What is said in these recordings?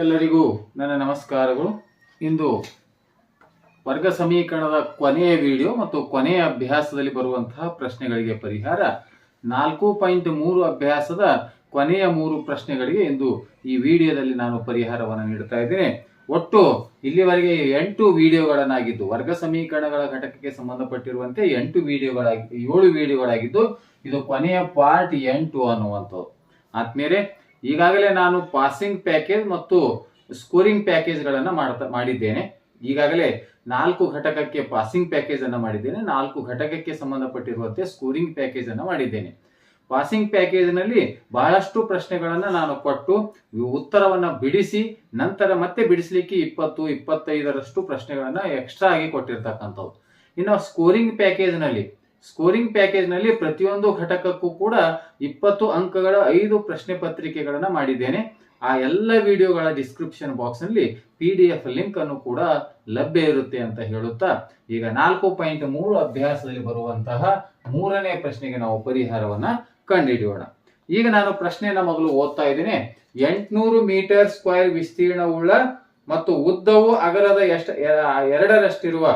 ಎಲ್ಲರಿಗೂ ನನ್ನ ನಮಸ್ಕಾರಗಳು. ಇಂದು ವರ್ಗ ಸಮೀಕರಣದ ಕೊನೆಯ ವಿಡಿಯೋ ಮತ್ತು ಕೊನೆಯ ಅಭ್ಯಾಸದಲ್ಲಿ ಬರುವಂತಹ ಪ್ರಶ್ನೆಗಳಿಗೆ ಪರಿಹಾರ. ನಾಲ್ಕು ಪಾಯಿಂಟ್ ಮೂರು ಅಭ್ಯಾಸದ ಕೊನೆಯ ಮೂರು ಪ್ರಶ್ನೆಗಳಿಗೆ ಇಂದು ಈ ವಿಡಿಯೋದಲ್ಲಿ ನಾನು ಪರಿಹಾರವನ್ನು ನೀಡುತ್ತಾ ಇದ್ದೇನೆ. ಒಟ್ಟು ಇಲ್ಲಿವರೆಗೆ ಎಂಟು ವಿಡಿಯೋಗಳನ್ನಾಗಿದ್ದು, ವರ್ಗ ಸಮೀಕರಣಗಳ ಘಟಕಕ್ಕೆ ಸಂಬಂಧಪಟ್ಟಿರುವಂತೆ ಎಂಟು ವಿಡಿಯೋಗಳಾಗಿ, ಏಳು ವಿಡಿಯೋಗಳಾಗಿದ್ದು, ಇದು ಕೊನೆಯ ಪಾರ್ಟ್ ಎಂಟು ಅನ್ನುವಂಥದ್ದು. ಆದ್ಮೇಲೆ ಈಗಾಗಲೇ ನಾನು ಪಾಸಿಂಗ್ ಪ್ಯಾಕೇಜ್ ಮತ್ತು ಸ್ಕೋರಿಂಗ್ ಪ್ಯಾಕೇಜ್ಗಳನ್ನು ಮಾಡ್ತಾ, ಮಾಡಿದ್ದೇನೆ. ಈಗಾಗಲೇ ನಾಲ್ಕು ಘಟಕಕ್ಕೆ ಪಾಸಿಂಗ್ ಪ್ಯಾಕೇಜ್ ಅನ್ನು ಮಾಡಿದ್ದೇನೆ. ನಾಲ್ಕು ಘಟಕಕ್ಕೆ ಸಂಬಂಧಪಟ್ಟಿರುವಂತೆ ಸ್ಕೋರಿಂಗ್ ಪ್ಯಾಕೇಜ್ ಅನ್ನು ಮಾಡಿದ್ದೇನೆ. ಪಾಸಿಂಗ್ ಪ್ಯಾಕೇಜ್ನಲ್ಲಿ ಬಹಳಷ್ಟು ಪ್ರಶ್ನೆಗಳನ್ನು ನಾನು ಕೊಟ್ಟು ಉತ್ತರವನ್ನು ಬಿಡಿಸಿ, ನಂತರ ಮತ್ತೆ ಬಿಡಿಸಲಿಕ್ಕೆ ಇಪ್ಪತ್ತು, ಇಪ್ಪತ್ತೈದರಷ್ಟು ಪ್ರಶ್ನೆಗಳನ್ನು ಎಕ್ಸ್ಟ್ರಾ ಆಗಿ ಕೊಟ್ಟಿರ್ತಕ್ಕಂಥವು. ಇನ್ನು ಸ್ಕೋರಿಂಗ್ ಪ್ಯಾಕೇಜ್ನಲ್ಲಿ ಸ್ಕೋರಿಂಗ್ ಪ್ಯಾಕೇಜ್ನಲ್ಲಿ ಪ್ರತಿಯೊಂದು ಘಟಕಕ್ಕೂ ಕೂಡ ಇಪ್ಪತ್ತು ಅಂಕಗಳ ಐದು ಪ್ರಶ್ನೆ ಪತ್ರಿಕೆಗಳನ್ನ ಮಾಡಿದ್ದೇನೆ. ಆ ಎಲ್ಲ ವಿಡಿಯೋಗಳ ಡಿಸ್ಕ್ರಿಪ್ಷನ್ ಬಾಕ್ಸ್ನಲ್ಲಿ ಪಿ ಡಿ ಎಫ್ ಲಿಂಕ್ ಅನ್ನು ಕೂಡ ಲಭ್ಯ ಇರುತ್ತೆ ಅಂತ ಹೇಳುತ್ತಾ, ಈಗ ನಾಲ್ಕು ಪಾಯಿಂಟ್ ಮೂರು ಅಭ್ಯಾಸದಲ್ಲಿ ಬರುವಂತಹ ಮೂರನೇ ಪ್ರಶ್ನೆಗೆ ನಾವು ಪರಿಹಾರವನ್ನ ಕಂಡುಹಿಡಿಯೋಣ. ಈಗ ನಾನು ಪ್ರಶ್ನೆಯನ್ನ ಮೊದಲು ಓದ್ತಾ ಇದ್ದೇನೆ. ಎಂಟುನೂರು ಮೀಟರ್ ಸ್ಕ್ವೇರ್ ವಿಸ್ತೀರ್ಣವುಳ್ಳ ಮತ್ತು ಉದ್ದವು ಅಗಲದ ಎಷ್ಟು ಎರಡರಷ್ಟಿರುವ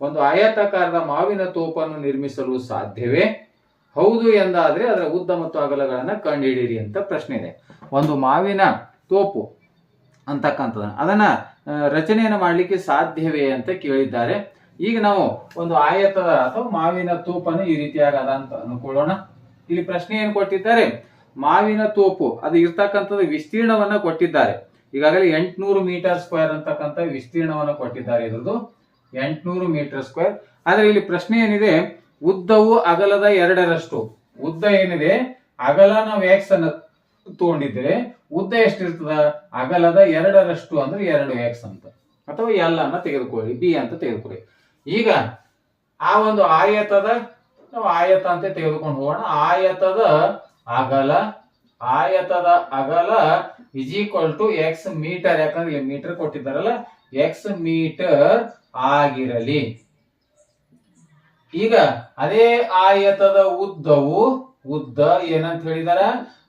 ಒಂದು ಆಯತಾಕಾರದ ಮಾವಿನ ತೋಪನ್ನು ನಿರ್ಮಿಸಲು ಸಾಧ್ಯವೇ? ಹೌದು ಎಂದಾದ್ರೆ ಅದರ ಉದ್ದ ಮತ್ತು ಅಗಲಗಳನ್ನ ಕಂಡುಹಿಡಿಯಿರಿ ಅಂತ ಪ್ರಶ್ನೆ ಇದೆ. ಒಂದು ಮಾವಿನ ತೋಪು ಅಂತಕ್ಕಂಥದ್ದು ಅದನ್ನ ರಚನೆಯನ್ನು ಮಾಡಲಿಕ್ಕೆ ಸಾಧ್ಯವೇ ಅಂತ ಕೇಳಿದ್ದಾರೆ. ಈಗ ನಾವು ಒಂದು ಆಯತದ ಅಥವಾ ಮಾವಿನ ತೋಪನ್ನು ಈ ರೀತಿಯಾಗದ ಅಂತ ಅನ್ಕೊಳ್ಳೋಣ. ಇಲ್ಲಿ ಪ್ರಶ್ನೆ ಏನು ಕೊಟ್ಟಿದ್ದಾರೆ? ಮಾವಿನ ತೋಪು, ಅದು ಇರ್ತಕ್ಕಂಥದ್ದು ವಿಸ್ತೀರ್ಣವನ್ನ ಕೊಟ್ಟಿದ್ದಾರೆ. ಈಗಾಗಲೇ ಎಂಟುನೂರು ಮೀಟರ್ ಸ್ಕ್ವೇರ್ ಅಂತಕ್ಕಂಥ ವಿಸ್ತೀರ್ಣವನ್ನು ಕೊಟ್ಟಿದ್ದಾರೆ ಇದ್ರದ್ದು. ಎಂಟ್ನೂರು ಮೀಟರ್ ಸ್ಕ್ವೇರ್. ಆದ್ರೆ ಇಲ್ಲಿ ಪ್ರಶ್ನೆ ಏನಿದೆ? ಉದ್ದವು ಅಗಲದ ಎರಡರಷ್ಟು. ಉದ್ದ ಏನಿದೆ? ಅಗಲ ನಾವು ಎಕ್ಸ್ ಅನ್ನ ತಗೊಂಡಿದ್ರೆ ಉದ್ದ ಎಷ್ಟಿರ್ತದ? ಅಗಲದ ಎರಡರಷ್ಟು ಅಂದ್ರೆ ಎರಡು ಎಕ್ಸ್ ಅಂತ. ಅಥವಾ ಎಲ್ ಅನ್ನ ತೆಗೆದುಕೊಳ್ಳಿ ಬಿ ಅಂತ ತೆಗೆದುಕೊಳ್ಳಿ. ಈಗ ಆ ಒಂದು ಆಯತದ, ನಾವು ಆಯತ ಅಂತ ತೆಗೆದುಕೊಂಡು ಹೋಗೋಣ. ಆಯತದ ಅಗಲ ಆಯತದ ಅಗಲ is equal to X metre ಯಾಕಂದ್ರೆ ಮೀಟರ್ ಕೊಟ್ಟಿದ್ದಾರಲ್ಲ. ಎಕ್ಸ್ ಮೀಟರ್ ಆಗಿರಲಿ. ಈಗ ಅದೇ ಆಯತದ ಉದ್ದವು, ಉದ್ದ ಏನಂತ ಹೇಳಿದಾರ?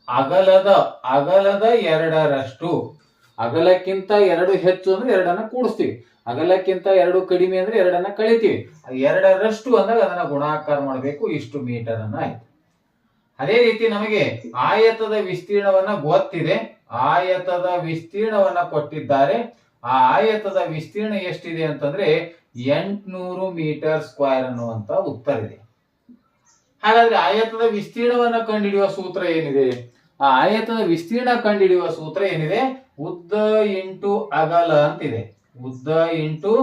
ಅಗಲದ ಅಗಲದ ಎರಡರಷ್ಟು. ಅಗಲಕ್ಕಿಂತ ಎರಡು ಹೆಚ್ಚು ಅಂದ್ರೆ ಎರಡನ್ನ ಕೂಡಿಸ್ತೀವಿ. ಅಗಲಕ್ಕಿಂತ ಎರಡು ಕಡಿಮೆ ಅಂದ್ರೆ ಎರಡನ್ನ ಕಳಿತೀವಿ. ಎರಡರಷ್ಟು ಅಂದಾಗ ಅದನ್ನ ಗುಣಾಕಾರ ಮಾಡಬೇಕು, ಇಷ್ಟು ಮೀಟರ್ ಅನ್ನ ಆಯ್ತು. ಅದೇ ರೀತಿ ನಮಗೆ ಆಯತದ ವಿಸ್ತೀರ್ಣವನ್ನ ಗೊತ್ತಿದೆ. ಆಯತದ ವಿಸ್ತೀರ್ಣವನ್ನ ಕೊಟ್ಟಿದ್ದಾರೆ. ಆ ಆಯತದ ವಿಸ್ತೀರ್ಣ ಎಷ್ಟಿದೆ ಅಂತಂದ್ರೆ ಎಂಟ್ನೂರು ಮೀಟರ್ ಸ್ಕ್ವೇರ್ ಅನ್ನುವಂತ ಉತ್ತರ ಇದೆ. ಹಾಗಾದ್ರೆ ಆಯತದ ವಿಸ್ತೀರ್ಣವನ್ನ ಕಂಡುಹಿಡಿಯುವ ಸೂತ್ರ ಏನಿದೆ? ಆ ಆಯತದ ವಿಸ್ತೀರ್ಣ ಕಂಡುಹಿಡಿಯುವ ಸೂತ್ರ ಏನಿದೆ? ಉದ್ದ ಇಂಟು ಅಗಲ ಅಂತಿದೆ. ಉದ್ದ ಇಂಟು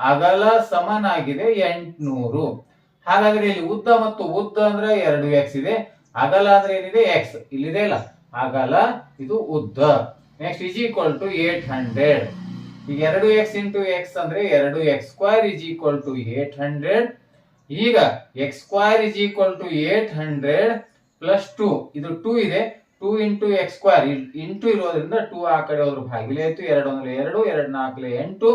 ಅಗಲ ಸಮನಾಗಿದೆ ಎಂಟ್ನೂರು. ಹಾಗಾದ್ರೆ ಇಲ್ಲಿ ಉದ್ದ ಮತ್ತು ಉದ್ದ ಅಂದ್ರೆ ಎರಡು ಎಕ್ಸ್ ಇದೆ. ಅಗಲ ಅಂದ್ರೆ ಏನಿದೆ? ಎಕ್ಸ್ ಇಲ್ಲಿದೆ ಇಲ್ಲ ಅಗಲ, ಇದು ಉದ್ದ. Next is equal to eight hundred ಈಗ ಎರಡು ಎಕ್ಸ್ ಇಂಟು ಎಕ್ಸ್ ಅಂದ್ರೆ ಎರಡು X square is equal to eight hundred ಈಗ X square is equal to eight hundred plus two ಇದು ಟೂ ಇದೆ. Two into X square into ಇರೋದ್ರಿಂದ two ಆ ಕಡೆ ಹೋದ್ರು ಭಾಗಿಲೆ ಆಯ್ತು. ಎರಡು ಅಂದ್ರೆ ಎರಡು ಎರಡು ನಾಲ್ಕಲೆ ಎಂಟು.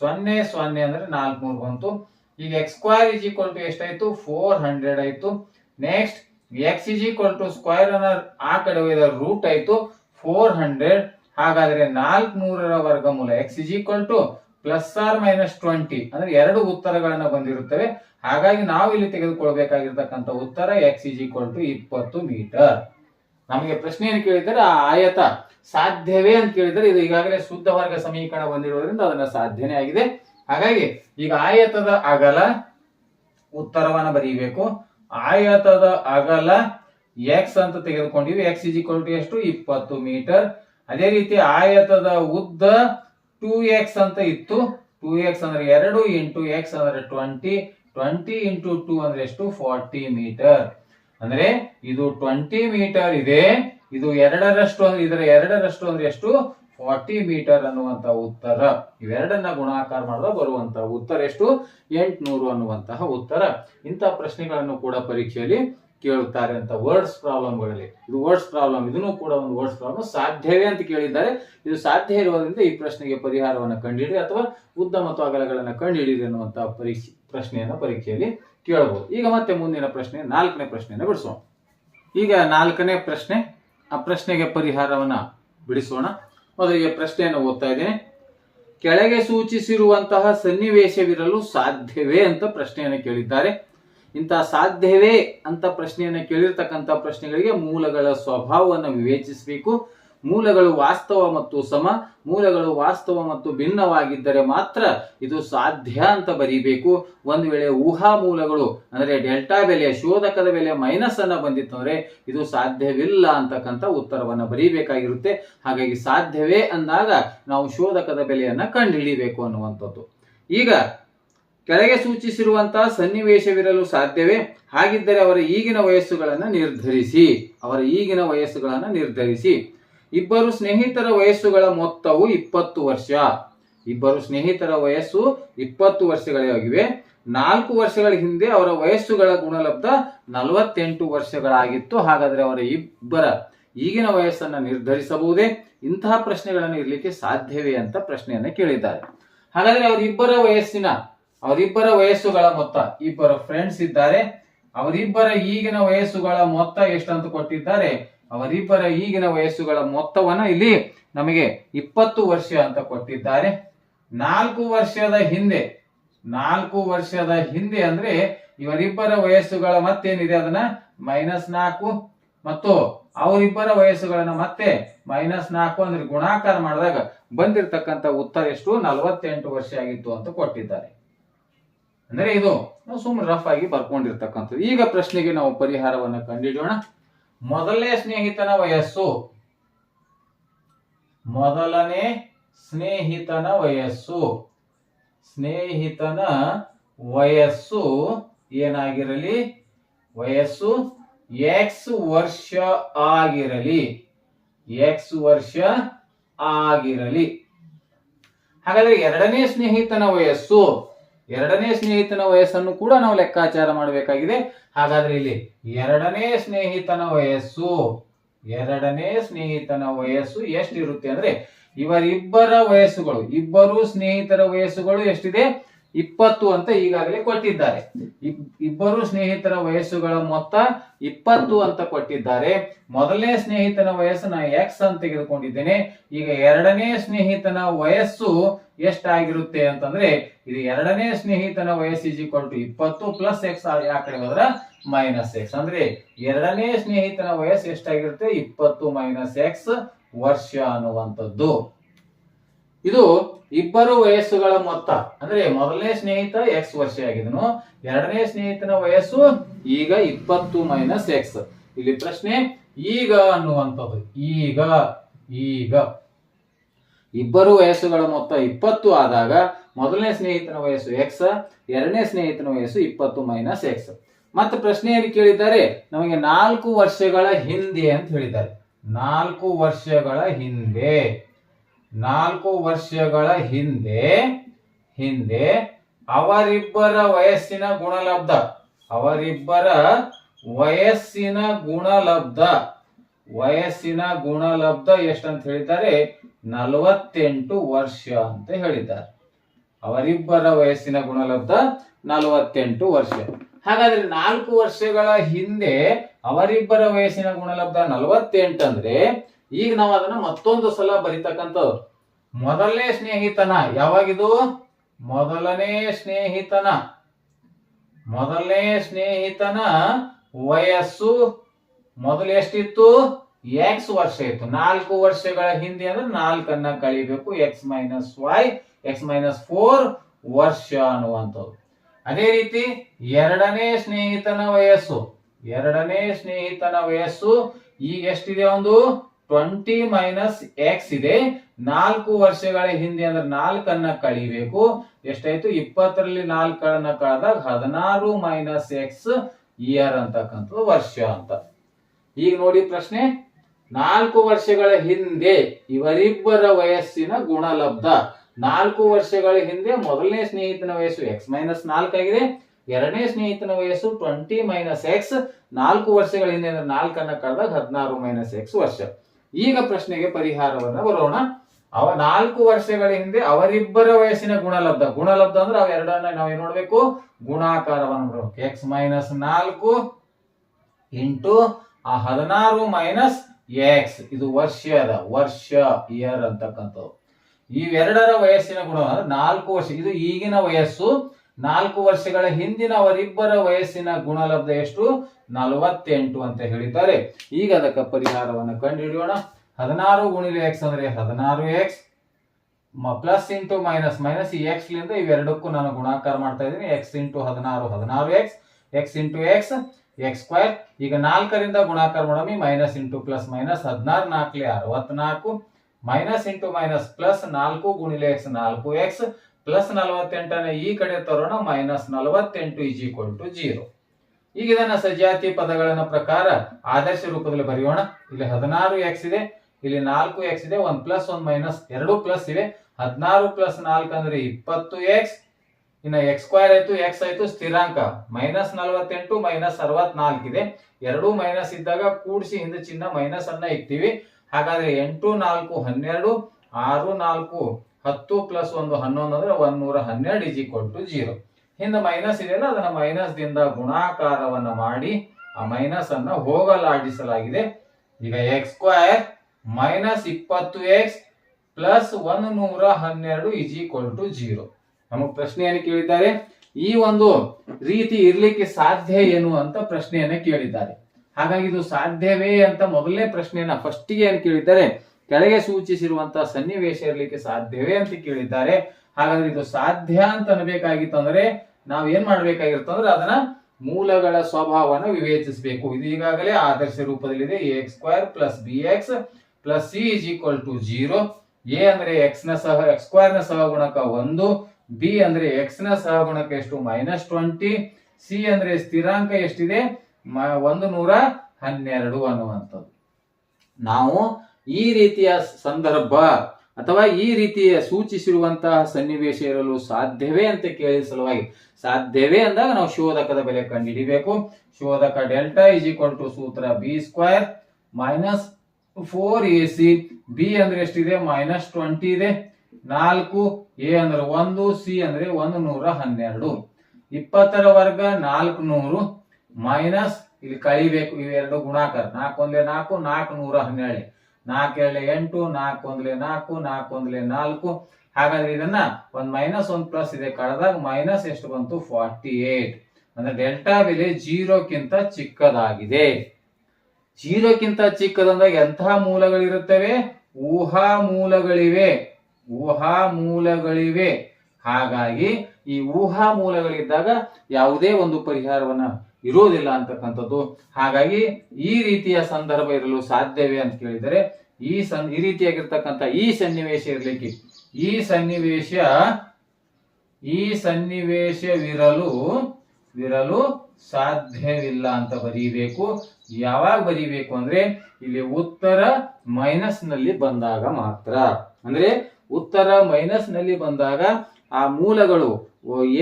ಸೊನ್ನೆ ಸೊನ್ನೆ ಅಂದ್ರೆ ನಾಲ್ಕುನೂರು ಬಂತು. ಈಗ X square is equal to ಎಷ್ಟಾಯ್ತು? ಫೋರ್ ಹಂಡ್ರೆಡ್ ಆಯ್ತು. Next X is equal to square ಅನ್ನ ಆ ಕಡೆ ಹೋಗಿದ ರೂಟ್ ಆಯ್ತು. ಫೋರ್ ಹಂಡ್ರೆಡ್ ಹಾಗಾದ್ರೆ ನಾಲ್ಕುನೂರರ ವರ್ಗಮೂಲ X is equal to plus or minus twenty ಅಂದ್ರೆ ಎರಡು ಉತ್ತರಗಳನ್ನ ಬಂದಿರುತ್ತವೆ. ಹಾಗಾಗಿ ನಾವು ಇಲ್ಲಿ ತೆಗೆದುಕೊಳ್ಬೇಕಾಗಿರ್ತಕ್ಕಂಥ ಉತ್ತರ ಎಕ್ಸ್ ಇಸ್ ಈಕ್ವಲ್ ಟು ಇಪ್ಪತ್ತು ಮೀಟರ್ ನಮಗೆ ಪ್ರಶ್ನೆ ಏನು ಕೇಳಿದರೆ ಆ ಆಯತ ಸಾಧ್ಯವೇ ಅಂತ ಕೇಳಿದರೆ ಇದು ಈಗಾಗಲೇ ಶುದ್ಧ ವರ್ಗ ಸಮೀಕರಣ ಬಂದಿರೋದ್ರಿಂದ ಅದನ್ನ ಸಾಧ್ಯನೇ ಆಗಿದೆ. ಹಾಗಾಗಿ ಈಗ ಆಯತದ ಅಗಲ ಉತ್ತರವನ್ನ ಬರೀಬೇಕು. ಆಯತದ ಅಗಲ ಎಕ್ಸ್ ಅಂತ ತೆಗೆದುಕೊಂಡಿವಿ. ಎಕ್ಸ್ ಇಸ್ ಈಕ್ವಲ್ ಟು ಎಷ್ಟು? ಇಪ್ಪತ್ತು ಮೀಟರ್ ಅದೇ ರೀತಿ ಆಯತದ ಉದ್ದ ಟೂ ಎಕ್ಸ್ ಅಂತ ಇತ್ತು. ಟೂ ಎಕ್ಸ್ ಅಂದ್ರೆ ಎರಡು ಇಂಟು ಎಕ್ಸ್ ಅಂದ್ರೆ ಟ್ವೆಂಟಿ ಟ್ವೆಂಟಿ ಇಂಟು ಟೂ ಅಂದ್ರೆ ಎಷ್ಟು? ಫಾರ್ಟಿ ಮೀಟರ್ ಅಂದ್ರೆ ಇದು ಟ್ವೆಂಟಿ ಮೀಟರ್ ಇದೆ. ಇದು ಎರಡರಷ್ಟು ಅಂದ್ರೆ ಇದರ ಎರಡರಷ್ಟು ಅಂದ್ರೆ ಎಷ್ಟು? ಫಾರ್ಟಿ ಮೀಟರ್ ಅನ್ನುವಂತ ಉತ್ತರ. ಇವೆರಡನ್ನ ಗುಣಾಕಾರ ಮಾಡಿದಾಗ ಬರುವಂತಹ ಉತ್ತರ ಎಷ್ಟು? ಎಂಟುನೂರು ಅನ್ನುವಂತಹ ಉತ್ತರ. ಇಂತಹ ಪ್ರಶ್ನೆಗಳನ್ನು ಕೂಡ ಪರೀಕ್ಷೆಯಲ್ಲಿ ಕೇಳುತ್ತಾರೆ ಅಂತ ವರ್ಡ್ಸ್ ಪ್ರಾಬ್ಲಮ್ಗಳಲ್ಲಿ ಇದು ವರ್ಡ್ಸ್ ಪ್ರಾಬ್ಲಮ್ ಇದನ್ನು ಕೂಡ ಒಂದು ವರ್ಡ್ಸ್ ಪ್ರಾಬ್ಲಮ್ ಸಾಧ್ಯವೇ ಅಂತ ಕೇಳಿದ್ದಾರೆ. ಇದು ಸಾಧ್ಯ ಇರುವುದರಿಂದ ಈ ಪ್ರಶ್ನೆಗೆ ಪರಿಹಾರವನ್ನು ಕಂಡುಹಿಡಿ ಅಥವಾ ಉದ್ದ ಮತ್ತು ಅಗಲಗಳನ್ನು ಕಂಡುಹಿಡಿಯಿರಿ ಅನ್ನುವಂತಹ ಪರೀಕ್ಷೆ ಪ್ರಶ್ನೆಯನ್ನು ಪರೀಕ್ಷೆಯಲ್ಲಿ ಕೇಳಬಹುದು. ಈಗ ಮತ್ತೆ ಮುಂದಿನ ಪ್ರಶ್ನೆ, ನಾಲ್ಕನೇ ಪ್ರಶ್ನೆಯನ್ನು ಬಿಡಿಸೋಣ. ಈಗ ನಾಲ್ಕನೇ ಪ್ರಶ್ನೆ, ಆ ಪ್ರಶ್ನೆಗೆ ಪರಿಹಾರವನ್ನು ಬಿಡಿಸೋಣ. ಮೊದಲಿಗೆ ಪ್ರಶ್ನೆಯನ್ನು ಓದ್ತಾ ಇದ್ದೇನೆ. ಕೆಳಗೆ ಸೂಚಿಸಿರುವಂತಹ ಸನ್ನಿವೇಶವಿರಲು ಸಾಧ್ಯವೇ ಅಂತ ಪ್ರಶ್ನೆಯನ್ನು ಕೇಳಿದ್ದಾರೆ. ಇಂತಹ ಸಾಧ್ಯವೇ ಅಂತ ಪ್ರಶ್ನೆಯನ್ನು ಕೇಳಿರ್ತಕ್ಕಂಥ ಪ್ರಶ್ನೆಗಳಿಗೆ ಮೂಲಗಳ ಸ್ವಭಾವವನ್ನು ವಿವೇಚಿಸಬೇಕು. ಮೂಲಗಳು ವಾಸ್ತವ ಮತ್ತು ಸಮ, ಮೂಲಗಳು ವಾಸ್ತವ ಮತ್ತು ಭಿನ್ನವಾಗಿದ್ದರೆ ಮಾತ್ರ ಇದು ಸಾಧ್ಯ ಅಂತ ಬರೀಬೇಕು. ಒಂದು ವೇಳೆ ಊಹಾ ಮೂಲಗಳು, ಅಂದರೆ ಡೆಲ್ಟಾ ಬೆಲೆ, ಶೋಧಕದ ಬೆಲೆ ಮೈನಸ್ ಅನ್ನು ಬಂದಿತ್ತು ಅಂದರೆ ಇದು ಸಾಧ್ಯವಿಲ್ಲ ಅಂತಕ್ಕಂಥ ಉತ್ತರವನ್ನು ಬರೀಬೇಕಾಗಿರುತ್ತೆ. ಹಾಗಾಗಿ ಸಾಧ್ಯವೇ ಅಂದಾಗ ನಾವು ಶೋಧಕದ ಬೆಲೆಯನ್ನು ಕಂಡುಹಿಡಿಬೇಕು ಅನ್ನುವಂಥದ್ದು. ಈಗ ಕೆಳಗೆ ಸೂಚಿಸಿರುವಂತಹ ಸನ್ನಿವೇಶವಿರಲು ಸಾಧ್ಯವೇ? ಹಾಗಿದ್ದರೆ ಅವರ ಈಗಿನ ವಯಸ್ಸುಗಳನ್ನು ನಿರ್ಧರಿಸಿ. ಅವರ ಈಗಿನ ವಯಸ್ಸುಗಳನ್ನು ನಿರ್ಧರಿಸಿ. ಇಬ್ಬರು ಸ್ನೇಹಿತರ ವಯಸ್ಸುಗಳ ಮೊತ್ತವು ಇಪ್ಪತ್ತು ವರ್ಷ. ಇಬ್ಬರು ಸ್ನೇಹಿತರ ವಯಸ್ಸು ಇಪ್ಪತ್ತು ವರ್ಷಗಳಾಗಿವೆ ನಾಲ್ಕು ವರ್ಷಗಳ ಹಿಂದೆ ಅವರ ವಯಸ್ಸುಗಳ ಗುಣಲಬ್ಧ ನಲವತ್ತೆಂಟು ವರ್ಷಗಳಾಗಿತ್ತು. ಹಾಗಾದ್ರೆ ಅವರ ಇಬ್ಬರ ಈಗಿನ ವಯಸ್ಸನ್ನು ನಿರ್ಧರಿಸಬಹುದೇ? ಇಂತಹ ಪ್ರಶ್ನೆಗಳನ್ನು ಇರಲಿಕ್ಕೆ ಸಾಧ್ಯವೇ ಅಂತ ಪ್ರಶ್ನೆಯನ್ನು ಕೇಳಿದ್ದಾರೆ. ಹಾಗಾದ್ರೆ ಅವರಿಬ್ಬರ ವಯಸ್ಸಿನ ಅವರಿಬ್ಬರ ವಯಸ್ಸುಗಳ ಮೊತ್ತ, ಇಬ್ಬರು ಫ್ರೆಂಡ್ಸ್ ಇದ್ದಾರೆ. ಅವರಿಬ್ಬರ ಈಗಿನ ವಯಸ್ಸುಗಳ ಮೊತ್ತ ಎಷ್ಟಂತ ಕೊಟ್ಟಿದ್ದಾರೆ? ಅವರಿಬ್ಬರ ಈಗಿನ ವಯಸ್ಸುಗಳ ಮೊತ್ತವನ್ನ ಇಲ್ಲಿ ನಮಗೆ ಇಪ್ಪತ್ತು ವರ್ಷ ಅಂತ ಕೊಟ್ಟಿದ್ದಾರೆ. ನಾಲ್ಕು ವರ್ಷದ ಹಿಂದೆ, ನಾಲ್ಕು ವರ್ಷದ ಹಿಂದೆ ಅಂದ್ರೆ ಇವರಿಬ್ಬರ ವಯಸ್ಸುಗಳ ಮತ್ತೇನಿದೆ ಅದನ್ನ? ಮೈನಸ್ ನಾಲ್ಕು. ಮತ್ತು ಅವರಿಬ್ಬರ ವಯಸ್ಸುಗಳನ್ನ ಮತ್ತೆ ಮೈನಸ್ ನಾಲ್ಕು ಅಂದ್ರೆ ಗುಣಾಕಾರ ಮಾಡಿದಾಗ ಬಂದಿರತಕ್ಕಂತ ಉತ್ತರ ಎಷ್ಟು? ನಲವತ್ತೆಂಟು ವರ್ಷ ಆಗಿತ್ತು ಅಂತ ಕೊಟ್ಟಿದ್ದಾರೆ. ಅಂದ್ರೆ ಇದು ನಾವು ಸುಮ್ಮನೆ ರಫ್ ಆಗಿ ಬರ್ಕೊಂಡಿರ್ತಕ್ಕಂಥದ್ದು. ಈಗ ಪ್ರಶ್ನೆಗೆ ನಾವು ಪರಿಹಾರವನ್ನು ಕಂಡುಹಿಡಿಯೋಣ. ಮೊದಲನೇ ಸ್ನೇಹಿತನ ವಯಸ್ಸು. ಮೊದಲನೇ ಸ್ನೇಹಿತನ ವಯಸ್ಸು. ಸ್ನೇಹಿತನ ವಯಸ್ಸು ಏನಾಗಿರಲಿ? ವಯಸ್ಸು ಎಕ್ಸ್ ವರ್ಷ ಆಗಿರಲಿ. ಎಕ್ಸ್ ವರ್ಷ ಆಗಿರಲಿ. ಹಾಗಾದ್ರೆ ಎರಡನೇ ಸ್ನೇಹಿತನ ವಯಸ್ಸು. ಎರಡನೇ ಸ್ನೇಹಿತನ ವಯಸ್ಸನ್ನು ಕೂಡ ನಾವು ಲೆಕ್ಕಾಚಾರ ಮಾಡಬೇಕಾಗಿದೆ. ಹಾಗಾದ್ರೆ ಇಲ್ಲಿ ಎರಡನೇ ಸ್ನೇಹಿತನ ವಯಸ್ಸು, ಎರಡನೇ ಸ್ನೇಹಿತನ ವಯಸ್ಸು ಎಷ್ಟಿರುತ್ತೆ ಅಂದ್ರೆ ಇವರಿಬ್ಬರ ವಯಸ್ಸುಗಳು, ಇಬ್ಬರು ಸ್ನೇಹಿತರ ವಯಸ್ಸುಗಳು ಎಷ್ಟಿದೆ? ಇಪ್ಪತ್ತು ಅಂತ ಈಗಾಗಲೇ ಕೊಟ್ಟಿದ್ದಾರೆ. ಇಬ್- ಇಬ್ಬರು ಸ್ನೇಹಿತರ ವಯಸ್ಸುಗಳ ಮೊತ್ತ ಇಪ್ಪತ್ತು ಅಂತ ಕೊಟ್ಟಿದ್ದಾರೆ. ಮೊದಲನೇ ಸ್ನೇಹಿತನ ವಯಸ್ಸು ನಾ ಎಕ್ಸ್ ಅಂತ ತೆಗೆದುಕೊಂಡಿದ್ದೇನೆ. ಈಗ ಎರಡನೇ ಸ್ನೇಹಿತನ ವಯಸ್ಸು ಎಷ್ಟಾಗಿರುತ್ತೆ ಅಂತಂದ್ರೆ, ಇದು ಎರಡನೇ ಸ್ನೇಹಿತನ ವಯಸ್ಸು ಇಸ್ ಈಕ್ವಲ್ ಟು ಇಪ್ಪತ್ತು ಪ್ಲಸ್ ಎಕ್ಸ್ ಆ ಕಡೆ ಹೋದ್ರ ಮೈನಸ್ ಎಕ್ಸ್ ಅಂದ್ರೆ ಎರಡನೇ ಸ್ನೇಹಿತನ ವಯಸ್ಸು ಎಷ್ಟಾಗಿರುತ್ತೆ? ಇಪ್ಪತ್ತು ಮೈನಸ್ ಎಕ್ಸ್ ವರ್ಷ ಅನ್ನುವಂಥದ್ದು. ಇದು ಇಬ್ಬರು ವಯಸ್ಸುಗಳ ಮೊತ್ತ. ಅಂದ್ರೆ ಮೊದಲನೇ ಸ್ನೇಹಿತ ಎಕ್ಸ್ ವರ್ಷ ಆಗಿದನು. ಎರಡನೇ ಸ್ನೇಹಿತನ ವಯಸ್ಸು ಈಗ ಇಪ್ಪತ್ತು ಮೈನಸ್ ಎಕ್ಸ್ ಇಲ್ಲಿ ಪ್ರಶ್ನೆ, ಈಗ ಅನ್ನುವಂಥದ್ದು. ಈಗ ಈಗ. ಇಬ್ಬರು ವಯಸ್ಸುಗಳ ಮೊತ್ತ ಇಪ್ಪತ್ತು ಆದಾಗ ಮೊದಲನೇ ಸ್ನೇಹಿತನ ವಯಸ್ಸು ಎಕ್ಸ್ ಎರಡನೇ ಸ್ನೇಹಿತನ ವಯಸ್ಸು ಇಪ್ಪತ್ತು ಮೈನಸ್ ಎಕ್ಸ್ ಮತ್ತೆ ಪ್ರಶ್ನೆಯಲ್ಲಿ ಕೇಳಿದ್ದಾರೆ? ನಮಗೆ ನಾಲ್ಕು ವರ್ಷಗಳ ಹಿಂದೆ ಅಂತ ಹೇಳಿದ್ದಾರೆ. ನಾಲ್ಕು ವರ್ಷಗಳ ಹಿಂದೆ. ನಾಲ್ಕು ವರ್ಷಗಳ ಹಿಂದೆ ಹಿಂದೆ ಅವರಿಬ್ಬರ ವಯಸ್ಸಿನ ಗುಣಲಬ್ಧ. ಅವರಿಬ್ಬರ ವಯಸ್ಸಿನ ಗುಣಲಬ್ಧ. ವಯಸ್ಸಿನ ಗುಣಲಬ್ಧ ಎಷ್ಟಂತ ಹೇಳಿದ್ದಾರೆ? ನಲವತ್ತೆಂಟು ವರ್ಷ ಅಂತ ಹೇಳಿದ್ದಾರೆ. ಅವರಿಬ್ಬರ ವಯಸ್ಸಿನ ಗುಣಲಬ್ಧ ನಲವತ್ತೆಂಟು ವರ್ಷ. ಹಾಗಾದ್ರೆ ನಾಲ್ಕು ವರ್ಷಗಳ ಹಿಂದೆ ಅವರಿಬ್ಬರ ವಯಸ್ಸಿನ ಗುಣಲಬ್ಧ ನಲವತ್ತೆಂಟು ಅಂದ್ರೆ ಈಗ ನಾವು ಅದನ್ನ ಮತ್ತೊಂದು ಸಲ ಬರಿತಕ್ಕಂಥದ್ದು ಮೊದಲನೇ ಸ್ನೇಹಿತನ. ಯಾವಾಗಿದು? ಮೊದಲನೇ ಸ್ನೇಹಿತನ. ಮೊದಲನೇ ಸ್ನೇಹಿತನ ವಯಸ್ಸು ಮೊದಲು ಎಷ್ಟಿತ್ತು? ಎಕ್ಸ್ ವರ್ಷ ಇತ್ತು. ನಾಲ್ಕು ವರ್ಷಗಳ ಹಿಂದೆ ಅಂದ್ರೆ ನಾಲ್ಕನ್ನ ಕಳಿಬೇಕು. X minus Y X minus four ವರ್ಷ ಅನ್ನುವಂಥದ್ದು ಅದೇ ರೀತಿ ಎರಡನೇ ಸ್ನೇಹಿತನ ವಯಸ್ಸು. ಎರಡನೇ ಸ್ನೇಹಿತನ ವಯಸ್ಸು ಈಗ ಎಷ್ಟಿದೆ ಒಂದು? ಟ್ವೆಂಟಿ ಮೈನಸ್ ಎಕ್ಸ್ ಇದೆ. ನಾಲ್ಕು ವರ್ಷಗಳ ಹಿಂದೆ ಅಂದ್ರೆ ನಾಲ್ಕನ್ನ ಕಳಿಬೇಕು. ಎಷ್ಟಾಯ್ತು? ಇಪ್ಪತ್ತರಲ್ಲಿ ನಾಲ್ಕನ್ನ ಕಳೆದಾಗ ಹದಿನಾರು ಮೈನಸ್ ಎಕ್ಸ್ ಇಯರ್ ಅಂತಕ್ಕಂಥದ್ದು ವರ್ಷ ಅಂತ. ಈಗ ನೋಡಿ ಪ್ರಶ್ನೆ. ನಾಲ್ಕು ವರ್ಷಗಳ ಹಿಂದೆ ಇವರಿಬ್ಬರ ವಯಸ್ಸಿನ ಗುಣಲಬ್ಧ. ನಾಲ್ಕು ವರ್ಷಗಳ ಹಿಂದೆ ಮೊದಲನೇ ಸ್ನೇಹಿತನ ವಯಸ್ಸು ಎಕ್ಸ್ ಮೈನಸ್ ನಾಲ್ಕಾಗಿದೆ ಎರಡನೇ ಸ್ನೇಹಿತನ ವಯಸ್ಸು ಟ್ವೆಂಟಿ ಮೈನಸ್ ಎಕ್ಸ್ ನಾಲ್ಕು ವರ್ಷಗಳ ಹಿಂದೆ ಅಂದ್ರೆ ನಾಲ್ಕನ್ನ ಕಳೆದಾಗ ಹದಿನಾರು ಮೈನಸ್ ಎಕ್ಸ್ ವರ್ಷ. ಈಗ ಪ್ರಶ್ನೆಗೆ ಪರಿಹಾರವನ್ನ ಬರೋಣ. ಅವ ನಾಲ್ಕು ವರ್ಷಗಳ ಹಿಂದೆ ಅವರಿಬ್ಬರ ವಯಸ್ಸಿನ ಗುಣಲಬ್ಧ. ಗುಣಲಬ್ಧ ಅಂದ್ರೆ ಅವೆರಡನ್ನ ಏನ್ ನೋಡ್ಬೇಕು ಗುಣಾಕಾರವನ್ನು ನೋಡ್ಬೇಕು ಎಕ್ಸ್ ಮೈನಸ್ ನಾಲ್ಕು ಇಂಟು ಆ ಹದಿನಾರು ಮೈನಸ್ ಎಕ್ಸ್ ಇದು ವರ್ಷದ, ವರ್ಷ ಇಯರ್ ಅಂತಕ್ಕಂಥದ್ದು. ಇವೆರಡರ ವಯಸ್ಸಿನ ಗುಣ ಅಂದ್ರೆ ನಾಲ್ಕು ವರ್ಷ. ಇದು ಈಗಿನ ವಯಸ್ಸು. ನಾಲ್ಕು ವರ್ಷಗಳ ಹಿಂದಿನವರಿಬ್ಬರ ವಯಸ್ಸಿನ ಗುಣಲಬ್ಧ ಎಷ್ಟು? ನಲವತ್ತೆಂಟು ಅಂತ ಹೇಳಿದ್ದಾರೆ. ಈಗ ಅದಕ್ಕೆ ಪರಿಹಾರವನ್ನು ಕಂಡುಹಿಡಿಯೋಣ. ಹದಿನಾರು ಗುಣಿಲೆ ಎಕ್ಸ್ ಅಂದ್ರೆ ಹದಿನಾರು X plus into minus minus ಈ ಎಕ್ಸ್ ಲಿಂದ ಇವೆರಡಕ್ಕೂ ನಾನು ಗುಣಾಕಾರ ಮಾಡ್ತಾ ಇದ್ದೀನಿ. ಎಕ್ಸ್ ಇಂಟು ಹದಿನಾರು ಹದಿನಾರು x x into x x square ಈಗ ನಾಲ್ಕರಿಂದ ಗುಣಾಕಾರ ಮಾಡೋಮಿ ಮೈನಸ್ ಇಂಟು ಪ್ಲಸ್ ಮೈನಸ್ ಹದಿನಾರು ನಾಲ್ಕಲಿ ಅರವತ್ನಾಲ್ಕು. ಮೈನಸ್ ಇಂಟು ಮೈನಸ್ ಪ್ಲಸ್ ನಾಲ್ಕು ಗುಣಿಲೆ ಎಕ್ಸ್ ನಾಲ್ಕು ಎಕ್ಸ್ ಪ್ಲಸ್ ನಲವತ್ತೆಂಟನ ಈ ಕಡೆ ತರೋಣ ಮೈನಸ್ ನಲವತ್ತೆಂಟು ಇಸ್ ಈಕ್ವಲ್ ಟು ಜೀರೋ ಈಗ ಇದನ್ನ ಸಜಾತಿ ಪದಗಳನ್ನ ಪ್ರಕಾರ ಆದರ್ಶ ರೂಪದಲ್ಲಿ ಬರೆಯೋಣ. ಇಲ್ಲಿ ಹದಿನಾರು ಎಕ್ಸ್ ಇದೆ, ಇಲ್ಲಿ ನಾಲ್ಕು ಎಕ್ಸ್ ಇದೆ, ಒಂದ್ ಪ್ಲಸ್ ಒಂದ್ ಮೈನಸ್ ಎರಡು ಪ್ಲಸ್ ಇವೆ ಹದಿನಾರು ಪ್ಲಸ್ ನಾಲ್ಕು ಅಂದ್ರೆ ಇಪ್ಪತ್ತು ಎಕ್ಸ್ ಇನ್ನು ಎಕ್ಸ್ ಸ್ಕ್ವೇರ್ ಆಯ್ತು ಎಕ್ಸ್ ಆಯ್ತು, ಸ್ಥಿರಾಂಕ ಮೈನಸ್ ನಲವತ್ತೆಂಟು ಮೈನಸ್ ಅರವತ್ನಾಲ್ಕು ಇದೆ. ಎರಡು ಮೈನಸ್ ಇದ್ದಾಗ ಕೂಡಿಸಿ ಹಿಂದೆ ಚಿನ್ನ ಮೈನಸ್ ಅನ್ನ ಇಕ್ತೀವಿ. ಹಾಗಾದ್ರೆ ಎಂಟು, ನಾಲ್ಕು, ಹನ್ನೆರಡು, ಆರು, ನಾಲ್ಕು ಹತ್ತು ಪ್ಲಸ್ ಒಂದು ಹನ್ನೊಂದು ಅಂದ್ರೆ ಒಂದ್ ನೂರ ಹನ್ನೆರಡು ಇಜಿ ಕೊಟ್ಟು ಜೀರೋ ಹಿಂದೆ ಮೈನಸ್ ಇದೆಯಲ್ಲ, ಅದನ್ನ ಮೈನಸ್ ದಿಂದ ಗುಣಾಕಾರವನ್ನ ಮಾಡಿ ಆ ಮೈನಸ್ ಅನ್ನ ಹೋಗಲಾಡಿಸಲಾಗಿದೆ. ಈಗ ಎಕ್ಸ್ ಸ್ಕ್ವೇರ್ ಮೈನಸ್ ಇಪ್ಪತ್ತು ಎಕ್ಸ್ ಪ್ಲಸ್ ಒಂದು ನೂರ ಹನ್ನೆರಡು ಇಜಿ ಈಕ್ವಲ್ ಟು ಜೀರೋ ನಮಗ್ ಪ್ರಶ್ನೆಯನ್ನು ಕೇಳಿದ್ದಾರೆ. ಈ ಒಂದು ರೀತಿ ಇರ್ಲಿಕ್ಕೆ ಸಾಧ್ಯ ಏನು ಅಂತ ಪ್ರಶ್ನೆಯನ್ನ ಕೇಳಿದ್ದಾರೆ. ಹಾಗಾಗಿ ಇದು ಸಾಧ್ಯವೇ ಅಂತ ಮೊದಲನೇ ಪ್ರಶ್ನೆಯನ್ನ ಫಸ್ಟಿಗೆ ಏನ್ ಕೇಳಿದ್ದಾರೆ? ಕೆಳಗೆ ಸೂಚಿಸಿರುವಂತಹ ಸನ್ನಿವೇಶ ಇರಲಿಕ್ಕೆ ಸಾಧ್ಯವೇ ಅಂತ ಕೇಳಿದ್ದಾರೆ. ಹಾಗಾದ್ರೆ ಇದು ಸಾಧ್ಯ ಅಂತ ಅನ್ಬೇಕಾಗಿತ್ತು ಅಂದ್ರೆ ನಾವ್ ಏನ್ ಮಾಡ್ಬೇಕಾಗಿರ್ತಂದ್ರೆ ಅದನ್ನ ಮೂಲಗಳ ಸ್ವಭಾವವನ್ನು ವಿವೇಚಿಸಬೇಕು. ಇದು ಈಗಾಗಲೇ ಆದರ್ಶ ರೂಪದಲ್ಲಿದೆ. X square plus B X plus C is equal to zero A ಅಂದ್ರೆ ಎಕ್ಸ್ನ ಸಹ ಎಕ್ಸ್ ಸ್ಕ್ವೇರ್ನ ಸಹಗುಣಕ ಒಂದು. ಬಿ ಅಂದ್ರೆ ಎಕ್ಸ್ನ ಸಹಗುಣಕ ಎಷ್ಟು? ಮೈನಸ್ ಟ್ವೆಂಟಿ ಸಿ ಅಂದ್ರೆ ಸ್ಥಿರಾಂಕ ಎಷ್ಟಿದೆ? ಒಂದು ನೂರ ಹನ್ನೆರಡು ಅನ್ನುವಂಥದ್ದು. ನಾವು ಈ ರೀತಿಯ ಸಂದರ್ಭ ಅಥವಾ ಈ ರೀತಿಯ ಸೂಚಿಸಿರುವಂತಹ ಸನ್ನಿವೇಶ ಇರಲು ಸಾಧ್ಯವೇ ಅಂತ ಕೇಳಿದ ಸಲುವಾಗಿ, ಸಾಧ್ಯವೇ ಅಂದಾಗ ನಾವು ಶೋಧಕದ ಬೆಲೆ ಕಂಡುಹಿಡಿಬೇಕು. ಶೋಧಕ ಡೆಲ್ಟಾ ಇಸ್ ಈಕ್ವಲ್ ಟು ಸೂತ್ರ B square minus four A C. B ಅಂದ್ರೆ ಎಷ್ಟಿದೆ? ಮೈನಸ್ ಟ್ವೆಂಟಿ ಇದೆ. ನಾಲ್ಕು ಎ ಅಂದ್ರೆ ಒಂದು, ಸಿ ಅಂದ್ರೆ ಒಂದು ನೂರ ಹನ್ನೆರಡು. ಇಪ್ಪತ್ತರ ವರ್ಗ ನಾಲ್ಕು ನೂರು. ಮೈನಸ್ ಇಲ್ಲಿ ಕಳಿಬೇಕು ಇವೆರಡು ಗುಣಾಕಾರ. ನಾಲ್ಕು ಒಂದ್ಲೆ ನಾಲ್ಕು ನಾಲ್ಕು ನೂರ ಹನ್ನೆರಡು. ನಾಲ್ಕು ಎರಡ್ಲೆ ಎಂಟು, ನಾಲ್ಕು ಒಂದ್ಲೆ ನಾಲ್ಕು ನಾಲ್ಕು ಒಂದ್ಲೆ ನಾಲ್ಕು. ಹಾಗಾದ್ರೆ ಇದನ್ನ ಒಂದ್ ಮೈನಸ್ ಒಂದ್ ಪ್ಲಸ್ ಇದೆ ಕಳೆದಾಗ ಮೈನಸ್ ಎಷ್ಟು ಬಂತು? ಫಾರ್ಟಿ ಏಟ್ ಅಂದ್ರೆ ಡೆಲ್ಟಾ ಬೆಲೆ ಜೀರೋಕ್ಕಿಂತ ಚಿಕ್ಕದಾಗಿದೆ. ಜೀರೋಕ್ಕಿಂತ ಚಿಕ್ಕದಂದಾಗ ಎಂತಹ ಮೂಲಗಳಿರುತ್ತವೆ? ಊಹಾ ಮೂಲಗಳಿವೆ. ಊಹಾ ಮೂಲಗಳಿವೆ. ಹಾಗಾಗಿ ಈ ಊಹಾ ಮೂಲಗಳಿದ್ದಾಗ ಯಾವುದೇ ಒಂದು ಪರಿಹಾರವನ್ನ ಇರೋದಿಲ್ಲ ಅಂತಕ್ಕಂಥದ್ದು. ಹಾಗಾಗಿ ಈ ರೀತಿಯ ಸಂದರ್ಭ ಇರಲು ಸಾಧ್ಯವೇ ಅಂತ ಕೇಳಿದರೆ, ಈ ಸನ್, ಈ ರೀತಿಯಾಗಿರ್ತಕ್ಕಂಥ ಈ ಸನ್ನಿವೇಶ ಇರಲಿಕ್ಕೆ, ಈ ಸನ್ನಿವೇಶ, ಈ ಸನ್ನಿವೇಶವಿರಲು, ವಿರಲು ಸಾಧ್ಯವಿಲ್ಲ ಅಂತ ಬರೀಬೇಕು. ಯಾವಾಗ ಬರೀಬೇಕು ಅಂದ್ರೆ, ಇಲ್ಲಿ ಉತ್ತರ ಮೈನಸ್ನಲ್ಲಿ ಬಂದಾಗ ಮಾತ್ರ. ಅಂದ್ರೆ ಉತ್ತರ ಮೈನಸ್ನಲ್ಲಿ ಬಂದಾಗ ಆ ಮೂಲಗಳು,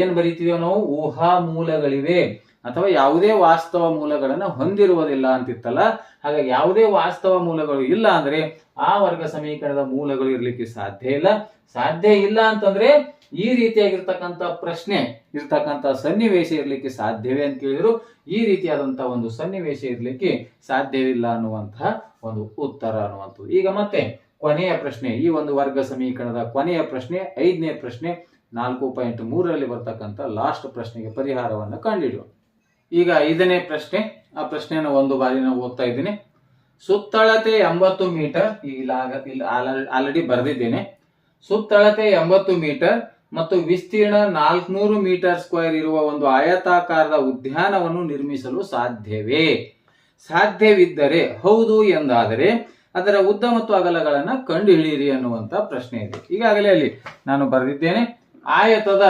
ಏನ್ ಬರೀತಿದೇವೆ ನಾವು ಊಹಾ ಮೂಲಗಳಿವೆ ಅಥವಾ ಯಾವುದೇ ವಾಸ್ತವ ಮೂಲಗಳನ್ನ ಹೊಂದಿರುವುದಿಲ್ಲ ಅಂತಿತ್ತಲ್ಲ? ಹಾಗಾಗಿ ಯಾವುದೇ ವಾಸ್ತವ ಮೂಲಗಳು ಇಲ್ಲ ಅಂದ್ರೆ ಆ ವರ್ಗ ಸಮೀಕರಣದ ಮೂಲಗಳು ಇರಲಿಕ್ಕೆ ಸಾಧ್ಯ ಇಲ್ಲ. ಸಾಧ್ಯ ಇಲ್ಲ ಅಂತಂದ್ರೆ ಈ ರೀತಿಯಾಗಿರ್ತಕ್ಕಂಥ ಪ್ರಶ್ನೆ, ಇರ್ತಕ್ಕಂಥ ಸನ್ನಿವೇಶ ಇರಲಿಕ್ಕೆ ಸಾಧ್ಯವೇ ಅಂತ ಕೇಳಿದ್ರು. ಈ ರೀತಿಯಾದಂತಹ ಒಂದು ಸನ್ನಿವೇಶ ಇರಲಿಕ್ಕೆ ಸಾಧ್ಯವಿಲ್ಲ ಅನ್ನುವಂತಹ ಒಂದು ಉತ್ತರ ಅನ್ನುವಂಥದ್ದು. ಈಗ ಮತ್ತೆ ಕೊನೆಯ ಪ್ರಶ್ನೆ, ಈ ಒಂದು ವರ್ಗ ಸಮೀಕರಣದ ಕೊನೆಯ ಪ್ರಶ್ನೆ, ಐದನೇ ಪ್ರಶ್ನೆ, ನಾಲ್ಕು ಪಾಯಿಂಟ್ ಮೂರರಲ್ಲಿ ಬರ್ತಕ್ಕಂಥ ಲಾಸ್ಟ್ ಪ್ರಶ್ನೆಗೆ ಪರಿಹಾರವನ್ನು ಕಂಡುಹಿಡಿಯೋಣ ಈಗ ಐದನೇ ಪ್ರಶ್ನೆ. ಆ ಪ್ರಶ್ನೆಯನ್ನು ಒಂದು ಬಾರಿ ನಾವು ಓದ್ತಾ ಇದ್ದೀನಿ. ಸುತ್ತಳತೆ ಎಂಬತ್ತು ಮೀಟರ್ ಇಲ್ಲ ಆಲ್ರೆಡಿ ಬರೆದಿದ್ದೇನೆ. ಸುತ್ತಳತೆ ಎಂಬತ್ತು ಮೀಟರ್ ಮತ್ತು ವಿಸ್ತೀರ್ಣ ನಾಲ್ಕುನೂರು ಮೀಟರ್ ಸ್ಕ್ವೇರ್ ಇರುವ ಒಂದು ಆಯತಾಕಾರದ ಉದ್ಯಾನವನ್ನು ನಿರ್ಮಿಸಲು ಸಾಧ್ಯವೇ? ಸಾಧ್ಯವಿದ್ದರೆ ಹೌದು ಎಂದಾದರೆ ಅದರ ಉದ್ದ ಮತ್ತು ಅಗಲಗಳನ್ನು ಕಂಡುಹಿಡಿಯಿರಿ ಅನ್ನುವಂತ ಪ್ರಶ್ನೆ ಇದೆ. ಈಗಾಗಲೇ ಅಲ್ಲಿ ನಾನು ಬರೆದಿದ್ದೇನೆ. ಆಯತದ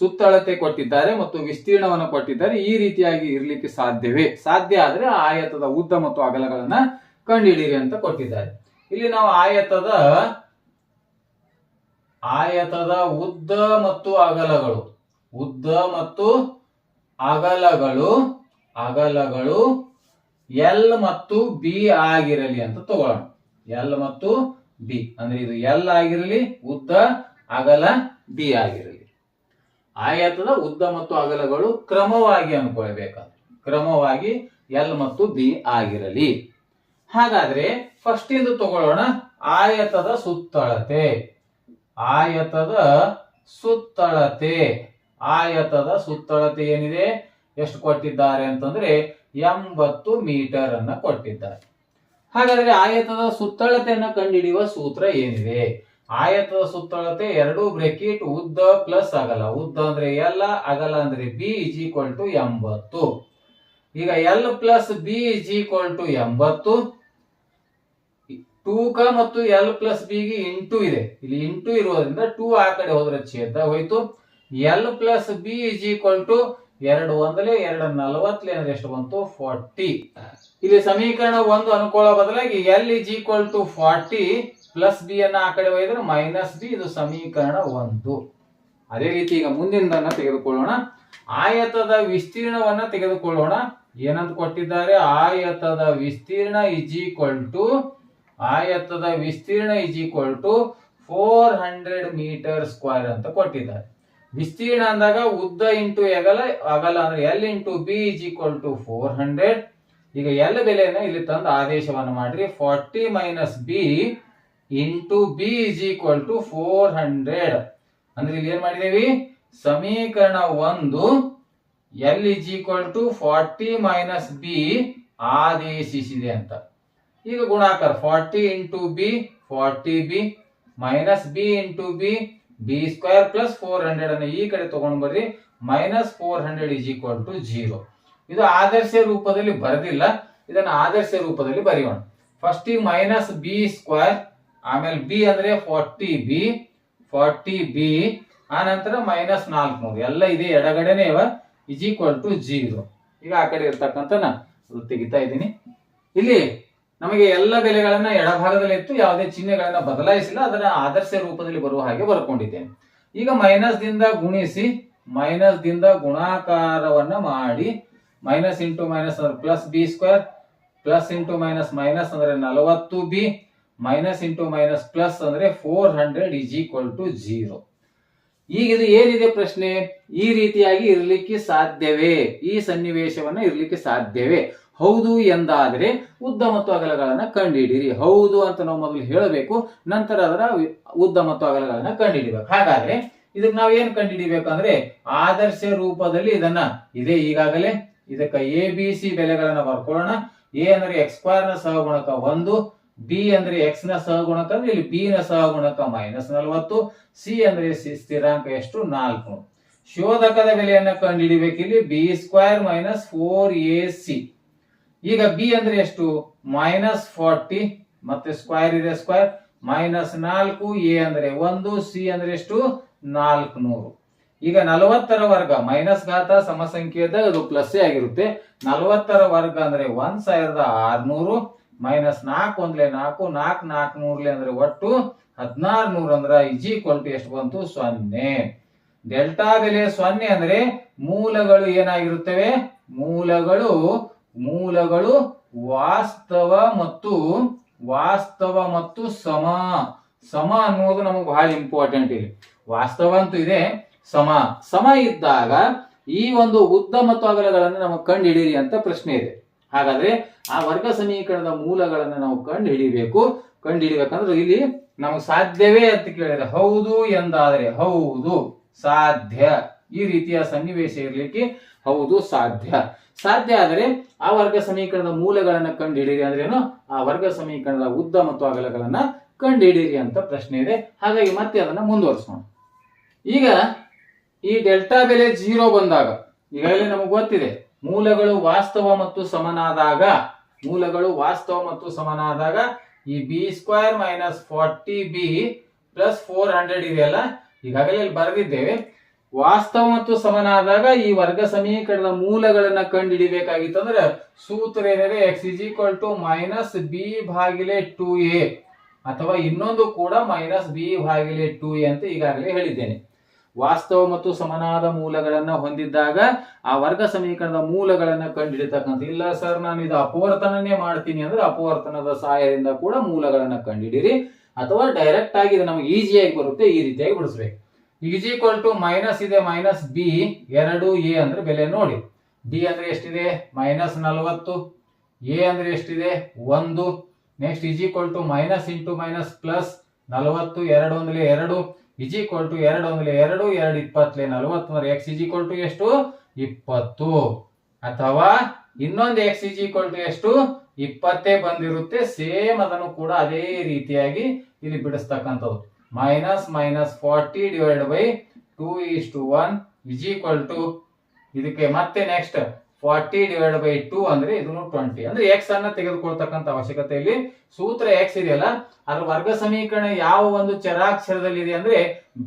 ಸುತ್ತಳತೆ ಕೊಟ್ಟಿದ್ದಾರೆ ಮತ್ತು ವಿಸ್ತೀರ್ಣವನ್ನು ಕೊಟ್ಟಿದ್ದಾರೆ. ಈ ರೀತಿಯಾಗಿ ಇರಲಿಕ್ಕೆ ಸಾಧ್ಯವೇ? ಸಾಧ್ಯ ಆದರೆ ಆಯತದ ಉದ್ದ ಮತ್ತು ಅಗಲಗಳನ್ನ ಕಂಡುಹಿಡಿಯಿರಿ ಅಂತ ಕೊಟ್ಟಿದ್ದಾರೆ. ಇಲ್ಲಿ ನಾವು ಆಯತದ ಆಯತದ ಉದ್ದ ಮತ್ತು ಅಗಲಗಳು. ಉದ್ದ ಮತ್ತು ಅಗಲಗಳು ಅಗಲಗಳು ಎಲ್ ಮತ್ತು ಬಿ ಆಗಿರಲಿ ಅಂತ ತಗೊಳ್ಳೋಣ. ಎಲ್ ಮತ್ತು ಬಿ ಅಂದ್ರೆ ಇದು ಎಲ್ ಆಗಿರಲಿ, ಉದ್ದ, ಅಗಲ ಬಿ ಆಗಿರಲಿ. ಆಯತದ ಉದ್ದ ಮತ್ತು ಅಗಲಗಳು ಕ್ರಮವಾಗಿ ಅನ್ಕೊಳ್ಬೇಕಾದ್ರೆ ಕ್ರಮವಾಗಿ ಎಲ್ ಮತ್ತು ಬಿ ಆಗಿರಲಿ. ಹಾಗಾದ್ರೆ ಫಸ್ಟ್ ಇಂದು ತಗೊಳ್ಳೋಣ ಆಯತದ ಸುತ್ತಳತೆ. ಆಯತದ ಸುತ್ತಳತೆ. ಆಯತದ ಸುತ್ತಳತೆ ಏನಿದೆ? ಎಷ್ಟು ಕೊಟ್ಟಿದ್ದಾರೆ ಅಂತಂದ್ರೆ, ಎಂಬತ್ತು ಮೀಟರ್ ಅನ್ನ ಕೊಟ್ಟಿದ್ದಾರೆ. ಹಾಗಾದ್ರೆ ಆಯತದ ಸುತ್ತಳತೆಯನ್ನ ಕಂಡುಹಿಡಿಯುವ ಸೂತ್ರ ಏನಿದೆ? ಆಯತದ ಸುತ್ತಳತೆ ಎರಡು ಬ್ರೆಕಿಟ್ ಉದ್ದ ಪ್ಲಸ್ ಅಗಲ ಉದ್ದ ಅಂದ್ರೆ ಎಲ್ಲ ಅಗಲ ಅಂದ್ರೆ ಬಿ ಇಸ್ ಈಕ್ವಲ್ ಟು ಎಂಬತ್ತು. ಈಗ L plus B is equal to ಎಂಬತ್ತು. ಟೂಕ ಮತ್ತು ಎಲ್ ಪ್ಲಸ್ ಬಿಗೆ ಇಂಟು ಇದೆ. ಇಲ್ಲಿ ಇಂಟು ಇರೋದ್ರಿಂದ ಟೂ ಆ ಕಡೆ ಹೋದ್ರೆ ಛೇದ ಹೋಯ್ತು. L plus B is equal to ಎರಡು ಒಂದಲೇ ಎರಡು ನಲವತ್ತಲೆ ಅಂದ್ರೆ ಎಷ್ಟು ಬಂತು? ಫಾರ್ಟಿ. ಇಲ್ಲಿ ಸಮೀಕರಣ ಒಂದು ಅನುಕೂಲ ಬದಲಾಗಿ L is equal to forty. Plus B ಅನ್ನ ಆ ಕಡೆ ಒಯ್ದ್ರೆ ಮೈನಸ್ ಬಿ, ಇದು ಸಮೀಕರಣ ಒಂದು. ಅದೇ ರೀತಿ ಈಗ ಮುಂದಿನದನ್ನ ತೆಗೆದುಕೊಳ್ಳೋಣ. ಆಯತದ ವಿಸ್ತೀರ್ಣವನ್ನ ತೆಗೆದುಕೊಳ್ಳೋಣ. ಏನಂತ ಕೊಟ್ಟಿದ್ದಾರೆ? ಆಯತದ ವಿಸ್ತೀರ್ಣ ಇಸ್ ಈಕ್ವಲ್ ಟು ಆಯತದ ವಿಸ್ತೀರ್ಣ is equal to four hundred metre square ಅಂತ ಕೊಟ್ಟಿದ್ದಾರೆ. ವಿಸ್ತೀರ್ಣ ಅಂದಾಗ ಉದ್ದ ಇಂಟು ಅಗಲ ಅಗಲ ಅಂದ್ರೆ L into B is equal to four hundred ಈಗ ಎಲ್ ಬೆಲೆಯನ್ನ ಇಲ್ಲಿ ತಂದು ಆದೇಶವನ್ನು ಮಾಡ್ರಿ. Forty minus B into B is equal to four hundred ಅಂದ್ರೆ ಇಲ್ಲಿ ಏನ್ ಮಾಡಿದೀವಿ? ಸಮೀಕರಣ ಒಂದು L is equal to forty minus B ಆದೇಶಿಸಿದೆ ಅಂತ. ಈಗ ಗುಣಾಕಾರ forty into B forty B minus B into B B square plus four hundred ಅನ್ನು ಈ ಕಡೆ ತಗೊಂಡು ಬರ್ರಿ. Minus four hundred is equal to zero ಇದು ಆದರ್ಶ ರೂಪದಲ್ಲಿ ಬರೆದಿಲ್ಲ. ಇದನ್ನು ಆದರ್ಶ ರೂಪದಲ್ಲಿ ಬರೆಯೋಣ. ಫಸ್ಟ್ ಮೈನಸ್ ಬಿ ಸ್ಕ್ವೇರ್ ಆಮೇಲೆ ಬಿ ಅಂದ್ರೆ ಫಾರ್ಟಿ ಬಿ ಫಾರ್ಟಿ ಬಿ ಆ ನಂತರ ಮೈನಸ್ ನಾಲ್ಕುನೂರು ಎಲ್ಲ ಇದೆ ಎಡಗಡೆನೆ ಇವ. ಇಸ್ ಈಕ್ವಲ್ ಟು ಜೀರೋ ಈಗ ಆ ಕಡೆ ಇರ್ತಕ್ಕಂಥ ನಾನು ತೆಗಿತಾ ಇದ್ದೀನಿ. ಇಲ್ಲಿ ನಮಗೆ ಎಲ್ಲ ಬೆಲೆಗಳನ್ನ ಎಡಭಾಗದಲ್ಲಿ ಇತ್ತು, ಯಾವುದೇ ಚಿಹ್ನೆಗಳನ್ನ ಬದಲಾಯಿಸಿಲ್ಲ. ಅದನ್ನ ಆದರ್ಶ ರೂಪದಲ್ಲಿ ಬರುವ ಹಾಗೆ ಬರ್ಕೊಂಡಿದ್ದೇನೆ. ಈಗ ಮೈನಸ್ ದಿಂದ ಗುಣಿಸಿ ಮೈನಸ್ ದಿಂದ ಗುಣಾಕಾರವನ್ನ ಮಾಡಿ ಮೈನಸ್ ಇಂಟು ಮೈನಸ್ ಅಂದ್ರೆ plus B square plus into minus minus ಅಂದ್ರೆ ನಲವತ್ತು B minus into minus plus ಅಂದ್ರೆ four hundred is equal to zero ಈಗ ಇದು ಏನಿದೆ ಪ್ರಶ್ನೆ? ಈ ರೀತಿಯಾಗಿ ಇರಲಿಕ್ಕೆ ಸಾಧ್ಯವೇ? ಈ ಸನ್ನಿವೇಶವನ್ನ ಇರಲಿಕ್ಕೆ ಸಾಧ್ಯವೇ? ಹೌದು ಎಂದಾದರೆ ಉದ್ದ ಮತ್ತು ಅಗಲಗಳನ್ನ ಕಂಡುಹಿಡಿಯಿರಿ. ಹೌದು ಅಂತ ನಾವು ಮೊದಲು ಹೇಳಬೇಕು, ನಂತರ ಅದರ ಉದ್ದ ಮತ್ತು ಅಗಲಗಳನ್ನ ಕಂಡುಹಿಡಿಬೇಕು. ಹಾಗಾದ್ರೆ ಇದಕ್ಕೆ ನಾವು ಏನ್ ಕಂಡುಹಿಡಿಬೇಕಂದ್ರೆ ಆದರ್ಶ ರೂಪದಲ್ಲಿ ಇದನ್ನ ಇದೆ ಈಗಾಗಲೇ. ಇದಕ್ಕೆ ಎ ಬಿ ಸಿ ಬೆಲೆಗಳನ್ನ ಬರ್ಕೊಳ್ಳೋಣ. ಎ ಅಂದ್ರೆ ಎಕ್ಸ್ ಸ್ಕ್ವೇರ್ನ ಸಹಗುಣಕ ಒಂದು ಬಿ ಅಂದ್ರೆ ಎಕ್ಸ್ನ ಸಹಗುಣಕ ಅಂದ್ರೆ ಇಲ್ಲಿ ಬಿ ನ ಸಹಗುಣಕ ಮೈನಸ್ ನಲವತ್ತು ಸಿ ಅಂದ್ರೆ ಸ್ಥಿರಾಂಕ ಎಷ್ಟು? ನಾಲ್ಕು. ಶೋಧಕದ ಬೆಲೆಯನ್ನ ಕಂಡುಹಿಡಿಬೇಕು. ಇಲ್ಲಿ B square minus four A C ಈಗ ಬಿ ಅಂದ್ರೆ ಎಷ್ಟು? ಮೈನಸ್ ಫಾರ್ಟಿ ಮತ್ತೆ ಸ್ಕ್ವೇರ್ ಇದೆ ಸ್ಕ್ವೇರ್ ಮೈನಸ್ ನಾಲ್ಕು ಎ ಅಂದ್ರೆ ಒಂದು ಸಿ ಅಂದ್ರೆ ಎಷ್ಟು? ನಾಲ್ಕುನೂರು ಈಗ ನಲವತ್ತರ ವರ್ಗ ಮೈನಸ್ ಘಾತ ಸಮಸಂಖ್ಯೆದ ಅದು ಪ್ಲಸ್ ಆಗಿರುತ್ತೆ. ನಲವತ್ತರ ವರ್ಗ ಅಂದ್ರೆ ಒಂದ್ ಸಾವಿರದ ಆರ್ನೂರು. ಮೈನಸ್ ನಾಲ್ಕು ಒಂದ್ಲೆ ನಾಲ್ಕು ನಾಲ್ಕು ನಾಲ್ಕು ನೂರ್ಲೆ ಅಂದ್ರೆ ಒಟ್ಟು ಹದಿನಾರು ನೂರ ಅಂದ್ರ ಇಜಿ ಎಷ್ಟು ಬಂತು? ಸೊನ್ನೆ. ಡೆಲ್ಟಾ ಬೆಲೆ ಸೊನ್ನೆ ಅಂದ್ರೆ ಮೂಲಗಳು ಏನಾಗಿರುತ್ತವೆ? ಮೂಲಗಳು ಮೂಲಗಳು ವಾಸ್ತವ ಮತ್ತು ವಾಸ್ತವ ಮತ್ತು ಸಮ. ಸಮ ಅನ್ನೋದು ನಮಗೆ ಬಹಳ ಇಂಪಾರ್ಟೆಂಟ್ ಇದೆ ವಾಸ್ತವ ಅಂತೂ ಇದೆ, ಸಮ. ಸಮ ಇದ್ದಾಗ ಈ ಒಂದು ಉದ್ದ ಮತ್ತು ಅಗಲಗಳನ್ನು ನಮಗೆ ಕಂಡು ಹಿಡೀರಿ ಅಂತ ಪ್ರಶ್ನೆ ಇದೆ. ಹಾಗಾದ್ರೆ ಆ ವರ್ಗ ಸಮೀಕರಣದ ಮೂಲಗಳನ್ನು ನಾವು ಕಂಡು ಹಿಡಿಬೇಕು ಕಂಡು ಹಿಡಿಬೇಕಂದ್ರೆ ಇಲ್ಲಿ ನಮಗೆ ಸಾಧ್ಯವೇ ಅಂತ ಕೇಳಿದ್ರೆ ಹೌದು ಎಂದಾದರೆ ಹೌದು ಸಾಧ್ಯ. ಈ ರೀತಿಯ ಸನ್ನಿವೇಶ ಇರಲಿಕ್ಕೆ ಹೌದು ಸಾಧ್ಯ. ಸಾಧ್ಯ ಆದರೆ ಆ ವರ್ಗ ಸಮೀಕರಣದ ಮೂಲಗಳನ್ನು ಕಂಡು ಹಿಡೀರಿ ಅಂದ್ರೇನು ಆ ವರ್ಗ ಸಮೀಕರಣದ ಉದ್ದ ಮತ್ತು ಅಗಲಗಳನ್ನ ಕಂಡು ಹಿಡೀರಿ ಅಂತ ಪ್ರಶ್ನೆ ಇದೆ. ಹಾಗಾಗಿ ಮತ್ತೆ ಅದನ್ನ ಮುಂದುವರಿಸೋಣ. ಈಗ ಈ ಡೆಲ್ಟಾ ಬೆಲೆ ಜೀರೋ ಬಂದಾಗ ಈಗಾಗಲೇ ನಮಗೆ ಗೊತ್ತಿದೆ. ಮೂಲಗಳು ವಾಸ್ತವ ಮತ್ತು ಸಮನಾದಾಗ, ಮೂಲಗಳು ವಾಸ್ತವ ಮತ್ತು ಸಮನಾದಾಗ ಈ B square minus forty B plus four hundred ಇದೆಯಲ್ಲ? ಈಗಾಗಲೇ ಇಲ್ಲಿ ಬರೆದಿದ್ದೇವೆ. ವಾಸ್ತವ ಮತ್ತು ಸಮನಾದಾಗ ಈ ವರ್ಗ ಸಮೀಕರಣದ ಮೂಲಗಳನ್ನ ಕಂಡುಹಿಡಿಬೇಕಾಗಿತ್ತು ಅಂದ್ರೆ ಸೂತ್ರ ಏನಿದೆ? X is equal to minus B ಭಾಗಿಲೆ two A ಅಥವಾ ಇನ್ನೊಂದು ಕೂಡ ಮೈನಸ್ ಬಿ ಭಾಗಿಲೆ ಟು ಎ ಅಂತ ಈಗಾಗಲೇ ಹೇಳಿದ್ದೇನೆ. ವಾಸ್ತವ ಮತ್ತು ಸಮನಾದ ಮೂಲಗಳನ್ನ ಹೊಂದಿದ್ದಾಗ ಆ ವರ್ಗ ಸಮೀಕರಣದ ಮೂಲಗಳನ್ನ ಕಂಡುಹಿಡಿತಕ್ಕಂಥ ಇಲ್ಲ ಸರ್, ನಾನು ಇದು ಅಪವರ್ತನನೇ ಮಾಡ್ತೀನಿ ಅಂದ್ರೆ ಅಪವರ್ತನದ ಸಹಾಯದಿಂದ ಕೂಡ ಮೂಲಗಳನ್ನ ಕಂಡುಹಿಡಿರಿ ಅಥವಾ ಡೈರೆಕ್ಟ್ ಆಗಿ ಇದು ನಮಗೆ ಈಸಿಯಾಗಿ ಬರುತ್ತೆ, ಈ ರೀತಿಯಾಗಿ ಬಿಡಿಸ್ಬೇಕು. ಈಸ್ ಈಕ್ವಲ್ ಟು ಮೈನಸ್ ಇದೆ, ಮೈನಸ್ ಬಿ, ಎರಡು ಎ ಅಂದ್ರೆ ಬೆಲೆ ನೋಡಿ. ಬಿ ಅಂದ್ರೆ ಎಷ್ಟಿದೆ? ಮೈನಸ್ ನಲವತ್ತು. ಎ ಅಂದ್ರೆ ಎಷ್ಟಿದೆ? ಒಂದು. Next is equal to minus into minus plus ನಲವತ್ತು, ಎರಡು ಒಂದ್ಲೆ ಎರಡು. ಇಜ್ ಈಕ್ವಲ್ ಟು ಎರಡು ಅಂದ್ರೆ ಎರಡು ಎರಡು ಇಪ್ಪತ್ತಲೆ ನಲವತ್ತು ಅಂದ್ರೆ ಎಕ್ಸ್ ಇಜ್ ಈಕ್ವಲ್ ಟು ಎಷ್ಟು? ಇಪ್ಪತ್ತು. ಅಥವಾ ಇನ್ನೊಂದು ಎಕ್ಸ್ ಇಜ್ ಈಕ್ವಲ್ ಟು ಎಷ್ಟು? ಇಪ್ಪತ್ತೇ ಬಂದಿರುತ್ತೆ. ಸೇಮ್ ಅದನ್ನು ಕೂಡ ಅದೇ ರೀತಿಯಾಗಿ ಇಲ್ಲಿ ಬಿಡಿಸ್ತಕ್ಕಂಥದ್ದು. Minus minus forty divide by two is to one is equal to ಇದಕ್ಕೆ ಮತ್ತೆ next forty divide by two ಅಂದ್ರೆ ಇದನ್ನು ಟ್ವೆಂಟಿ. ಅಂದ್ರೆ ಎಕ್ಸ್ ಅನ್ನ ತೆಗೆದುಕೊಳ್ತಕ್ಕಂಥ ಅವಶ್ಯಕತೆ ಇಲ್ಲಿ ಸೂತ್ರ ಎಕ್ಸ್ ಇದೆಯಲ್ಲ, ಅದ್ರ ವರ್ಗ ಸಮೀಕರಣ ಯಾವ ಒಂದು ಚರಾಕ್ಷರದಲ್ಲಿ ಇದೆ ಅಂದ್ರೆ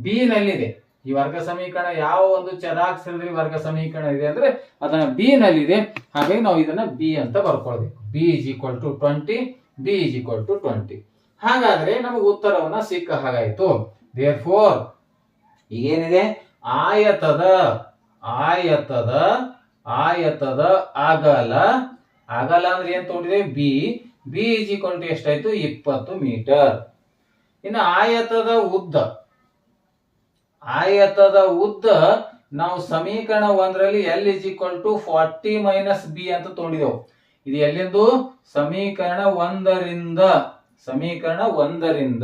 ಬಿ ನಲ್ಲಿದೆ. ಈ ವರ್ಗ ಸಮೀಕರಣ ಯಾವ ಒಂದು ಚರಾಕ್ಷರದಲ್ಲಿ ವರ್ಗ ಸಮೀಕರಣ ಇದೆ ಅಂದ್ರೆ ಅದನ್ನ ಬಿ ನಲ್ಲಿದೆ. ಹಾಗಾಗಿ ನಾವು ಇದನ್ನ ಬಿ ಅಂತ ಬರ್ಕೊಳ್ಬೇಕು. B is equal to twenty B is equal to twenty ಹಾಗಾದ್ರೆ ನಮಗೆ ಉತ್ತರವನ್ನ ಸಿಕ್ಕ ಹಾಗಾಯ್ತು. ದೇರ್ ಫೋರ್ ಈಗೇನಿದೆ? ಆಯತದ ಆಯತದ ಆಯತದ ಅಗಲ. ಅಗಲ ಅಂದ್ರೆ ಏನ್ ತಗೊಂಡಿದೆ? B B is equal to ಎಷ್ಟಾಯ್ತು? ಇಪ್ಪತ್ತು ಮೀಟರ್. ಇನ್ನು ಆಯತದ ಉದ್ದ. ಆಯತದ ಉದ್ದ ನಾವು ಸಮೀಕರಣ ಒಂದರಲ್ಲಿ L is equal to forty minus B ಅಂತ ತಗೊಂಡಿದೆವು. ಇದು ಎಲ್ಲಿಂದು? ಸಮೀಕರಣ ಒಂದರಿಂದ. ಸಮೀಕರಣ ಒಂದರಿಂದ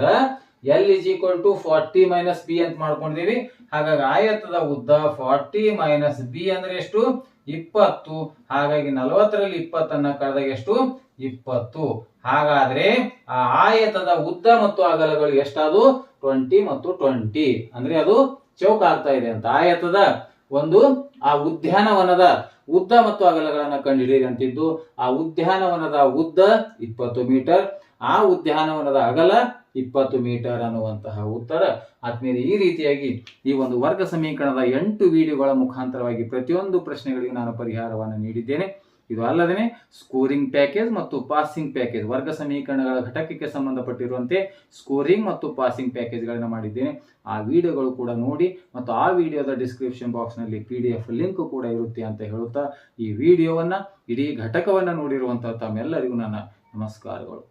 L is equal to forty minus B ಅಂತ ಮಾಡ್ಕೊಂಡಿದೀವಿ. ಹಾಗಾಗಿ ಆಯತದ ಉದ್ದ ಫಾರ್ಟಿ ಮೈನಸ್ ಬಿ ಅಂದ್ರೆ ಎಷ್ಟು? ಇಪ್ಪತ್ತು. ಹಾಗಾಗಿ ನಲವತ್ತರಲ್ಲಿ ಇಪ್ಪತ್ತನ್ನ ಕಳೆದಾಗ ಎಷ್ಟು? ಇಪ್ಪತ್ತು. ಹಾಗಾದ್ರೆ ಆ ಆಯತದ ಉದ್ದ ಮತ್ತು ಅಗಲಗಳು ಎಷ್ಟಾದವು ಟ್ವೆಂಟಿ ಮತ್ತು ಟ್ವೆಂಟಿ ಅಂದ್ರೆ ಅದು ಚೌಕ ಆಗ್ತಾ ಇದೆ ಅಂತ. ಆಯತದ ಒಂದು ಆ ಉದ್ಯಾನವನದ ಉದ್ದ ಮತ್ತು ಅಗಲಗಳನ್ನ ಕಂಡುಹಿಡಿಯಿರಿ ಅಂತಿದ್ದು. ಆ ಉದ್ಯಾನವನದ ಉದ್ದ ಇಪ್ಪತ್ತು ಮೀಟರ್. ಆ ಉದ್ಯಾನವನದ ಅಗಲ ಇಪ್ಪತ್ತು ಮೀಟರ್ ಅನ್ನುವಂತಹ ಉತ್ತರ. ಆದ್ಮೇಲೆ ಈ ರೀತಿಯಾಗಿ ಈ ಒಂದು ವರ್ಗ ಸಮೀಕರಣದ ಎಂಟು ವಿಡಿಯೋಗಳ ಮುಖಾಂತರವಾಗಿ ಪ್ರತಿಯೊಂದು ಪ್ರಶ್ನೆಗಳಿಗೆ ನಾನು ಪರಿಹಾರವನ್ನು ನೀಡಿದ್ದೇನೆ. ಇದು ಅಲ್ಲದೆ ಸ್ಕೋರಿಂಗ್ ಪ್ಯಾಕೇಜ್ ಮತ್ತು ಪಾಸಿಂಗ್ ಪ್ಯಾಕೇಜ್ ವರ್ಗ ಸಮೀಕರಣಗಳ ಘಟಕಕ್ಕೆ ಸಂಬಂಧಪಟ್ಟಿರುವಂತೆ ಸ್ಕೋರಿಂಗ್ ಮತ್ತು ಪಾಸಿಂಗ್ ಪ್ಯಾಕೇಜ್ಗಳನ್ನು ಮಾಡಿದ್ದೇನೆ. ಆ ವಿಡಿಯೋಗಳು ಕೂಡ ನೋಡಿ ಮತ್ತು ಆ ವಿಡಿಯೋದ ಡಿಸ್ಕ್ರಿಪ್ಷನ್ ಬಾಕ್ಸ್ನಲ್ಲಿ ಪಿ ಡಿ ಎಫ್ ಲಿಂಕ್ ಕೂಡ ಇರುತ್ತೆ ಅಂತ ಹೇಳುತ್ತಾ ಈ ವಿಡಿಯೋವನ್ನ ಇಡೀ ಘಟಕವನ್ನ ನೋಡಿರುವಂಥ ತಮ್ಮೆಲ್ಲರಿಗೂ ನನ್ನ ನಮಸ್ಕಾರಗಳು.